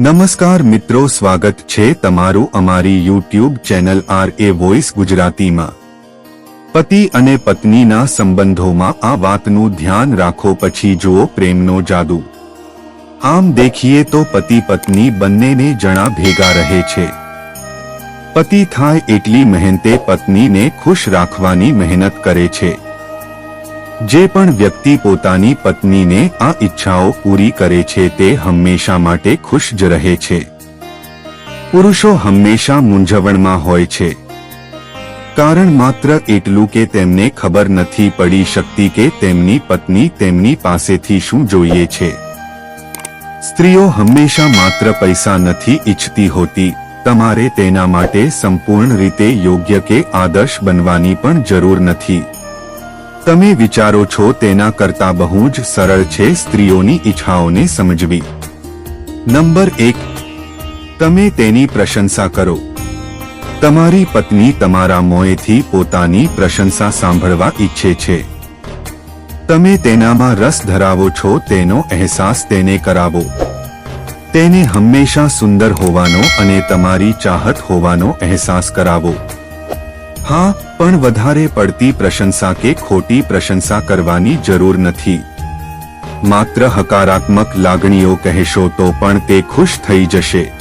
નમસ્કાર મિત્રો, સ્વાગત છે તમારું અમારી YouTube channel R A voice ગુજરાતીમાં. પતિ અને પત્નીના સંબંધોમાં આ વાતનું ધ્યાન રાખો, પછી જુઓ પ્રેમનો જાદુ. આમ દેખીએ તો પતિ પત્ની બંનેને જણા ભેગા રહે છે. પતિ થાય એટલી મહેનતે પત્નીને ખુશ રાખવાની મહેનત કરે છે. જે પણ વ્યક્તિ પોતાની પત્નીને આ ઈચ્છાઓ પૂરી કરે છે તે હંમેશા માટે ખુશ જ રહે છે. પુરુષો હંમેશા મૂંઝવણમાં હોય છે. કારણ માત્ર એટલું કે તેમને ખબર નથી પડી શકતી કે તેમની પત્ની તેમની પાસેથી શું જોઈએ છે. સ્ત્રીઓ હંમેશા માત્ર પૈસા નથી ઈચ્છતી હોતી. તમારે તેના માટે સંપૂર્ણ રીતે યોગ્ય કે આદર્શ બનવાની પણ જરૂર નથી. તમે વિચારો છો તેના કરતા બહુ જ સરળ છે સ્ત્રીઓની ઈચ્છાઓને સમજવી. નંબર એક, તમે તેની પ્રશંસા કરો. તમારી પત્ની તમારા મોંએથી પોતાની પ્રશંસા સાંભળવા ઈચ્છે છે. તમે તેનામાં રસ ધરાવો છો તેનો અહેસાસ તેને કરાવો. તેને હંમેશા સુંદર હોવાનો અને તમારી ચાહત હોવાનો અહેસાસ કરાવો. હા, પણ વધારે પડતી પ્રશંસા કે ખોટી પ્રશંસા કરવાની જરૂર નથી. માત્ર હકારાત્મક લાગણીઓ કહેશો તો પણ તે ખુશ થઈ જશે.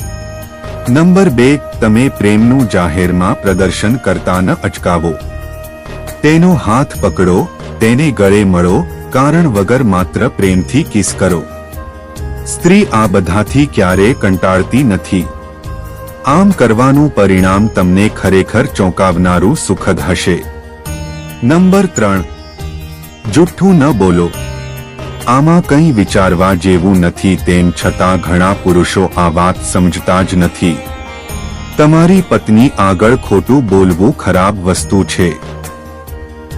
નંબર બે, તમે પ્રેમનું જાહેરમાં પ્રદર્શન કરતા ન અચકાવો. તેનો હાથ પકડો, તેને ગળે મળો, કારણ વગર માત્ર પ્રેમથી કિસ કરો. સ્ત્રી આ બધાથી ક્યારે કંટાળતી નથી. આમ કરવાનું પરિણામ તમને ખરેખર ચોંકાવનારું સુખદ હશે. નંબર ત્રણ. જુઠ્ઠું ન બોલો. આમાં કંઈ વિચારવા જેવું નથી તેમ છતાં ઘણા પુરુષો આ વાત સમજતા જ નથી. તમારી પત્ની આગળ ખોટું બોલવું ખરાબ વસ્તુ છે.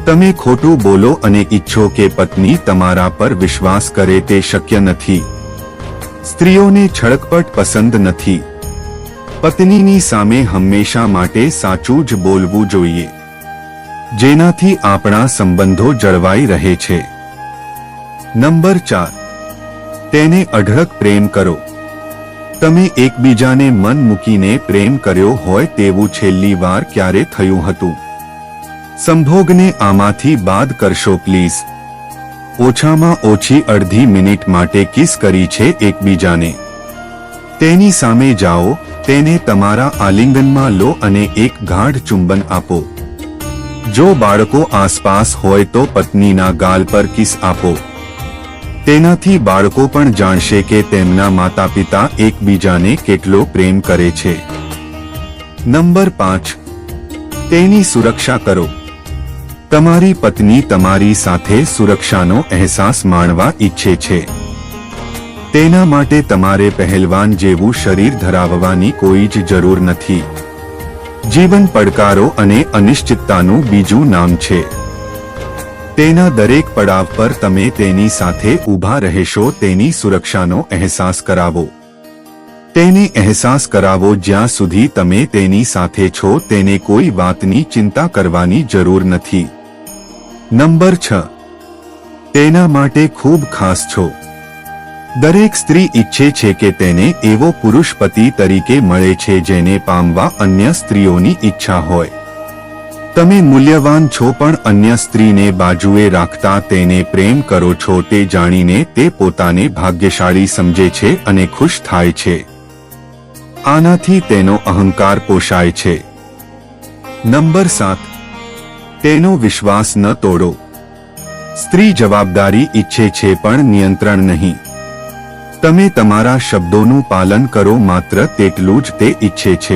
તમે ખોટું બોલો અને ઈચ્છો કે પત્ની તમારા પર વિશ્વાસ કરે તે શક્ય નથી. સ્ત્રીઓને છળકપટ પસંદ નથી. પત્નીની સામે હંમેશા માટે સાચું જ બોલવું જોઈએ. જેનાથી આપણા સંબંધો જળવાઈ રહે છે. નંબર ચાર. તેને અઢળક પ્રેમ કરો. તમે એકબીજાને મન મૂકીને પ્રેમ કર્યો હોય તેવું છેલ્લી વાર ક્યારે થયું હતું? સંભોગને આમાંથી બાદ કરશો પ્લીઝ. ઓછામાં ઓછી અડધી મિનિટ માટે કિસ કરી છે એકબીજાને. તેની સામે જાઓ, તેને તમારા આલિંગનમાં લો અને એક ગાઢ ચુંબન આપો. જો બાળકો આસપાસ હોય તો પત્નીના ગાલ પર કિસ આપો. તેનાથી બાળકો પણ જાણશે કે તેમના માતા પિતા એકબીજાને કેટલો પ્રેમ કરે છે. નંબર પાંચ. તેની સુરક્ષા કરો. તમારી પત્ની તમારી સાથે સુરક્ષાનો અહેસાસ માણવા ઈચ્છે છે. તેના માટે તમારે પહેલવાન જેવું શરીર ધરાવવાની કોઈ જ જરૂર નથી. જીવન પડકારો અને અનિશ્ચિતતાનું બીજું નામ છે. તેના દરેક પડાવ પર તમે તેની સાથે ઊભા રહેશો, તેની સુરક્ષાનો અહેસાસ કરાવો. તેને અહેસાસ કરાવો જ્યાં સુધી તમે તેની સાથે છો, તેને કોઈ વાતની ચિંતા કરવાની જરૂર નથી. નંબર છ. તેના માટે ખૂબ ખાસ છો. દરેક સ્ત્રી ઈચ્છે છે કે તેને એવો પુરુષ પતિ તરીકે મળે છે જેને પામવા અન્ય સ્ત્રીઓની ઈચ્છા હોય. તમે મૂલ્યવાન છો પણ અન્ય સ્ત્રીને બાજુએ રાખતા તેને પ્રેમ કરો છો તે જાણીને તે પોતાને ભાગ્યશાળી સમજે છે અને ખુશ થાય છે. આનાથી તેનો અહંકાર પોષાય છે. નંબર સાત. તેનો વિશ્વાસ ન તોડો. સ્ત્રી જવાબદારી ઈચ્છે છે પણ નિયંત્રણ નહીં. તમે તમારા શબ્દોનું પાલન કરો માત્ર તેટલું જ તે ઈચ્છે છે.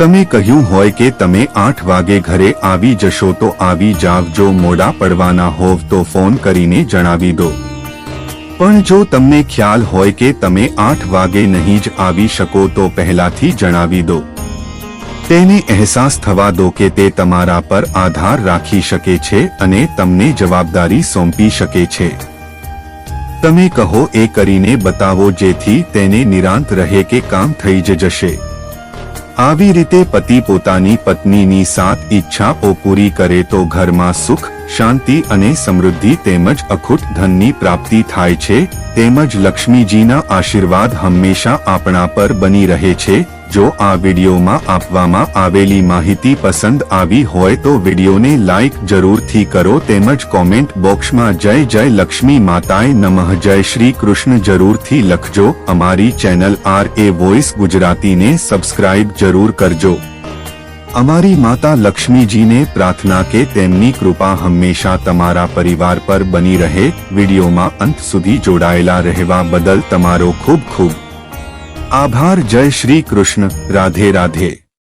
તમે કહ્યું હોય કે તમે આઠ વાગે ઘરે આવી જશો તો આવી જાવ, જો મોડા પડવાના હોવ તો ફોન કરીને જણાવી દો. પણ જો તમને ખ્યાલ હોય કે તમે આઠ વાગે નહીં જ આવી શકો તો પહેલાથી જણાવી દો. તેને અહેસાસ થવા દો કે તે તમારા પર આધાર રાખી શકે છે અને તમને જવાબદારી સોંપી શકે છે. તમે કહો એ કરીને બતાવો જેથી તેને નિરાંત રહે કે કામ થઈ જશે. આવી રીતે પતિ પોતાની પત્નીની સાત ઈચ્છાઓ પૂરી કરે તો ઘરમાં સુખ, શાંતિ અને સમૃદ્ધિ તેમજ અખૂટ ધનની પ્રાપ્તિ થાય છે, તેમજ લક્ષ્મીજીના આશીર્વાદ હંમેશા આપણા પર બની રહે છે જો આ વિડીયોમાં આપવામાં આવેલી માહિતી પસંદ આવી હોય તો વિડીયોને લાઈક જરૂરથી કરો તેમજ કોમેન્ટ બોક્સમાં જય જય લક્ષ્મી માતાએ નમઃ, જય શ્રી કૃષ્ણ જરૂરથી લખજો. અમારી ચેનલ આર એ વોઇસ ગુજરાતીને સબસ્ક્રાઇબ જરૂર કરજો. અમારી માતા લક્ષ્મીજીને પ્રાર્થના કે તેમની કૃપા હંમેશા તમારા પરિવાર પર બની રહે. વિડીયોમાં અંત સુધી જોડાયેલા રહેવા બદલ તમારો ખૂબ ખૂબ આભાર જય શ્રી કૃષ્ણ. રાધે રાધે.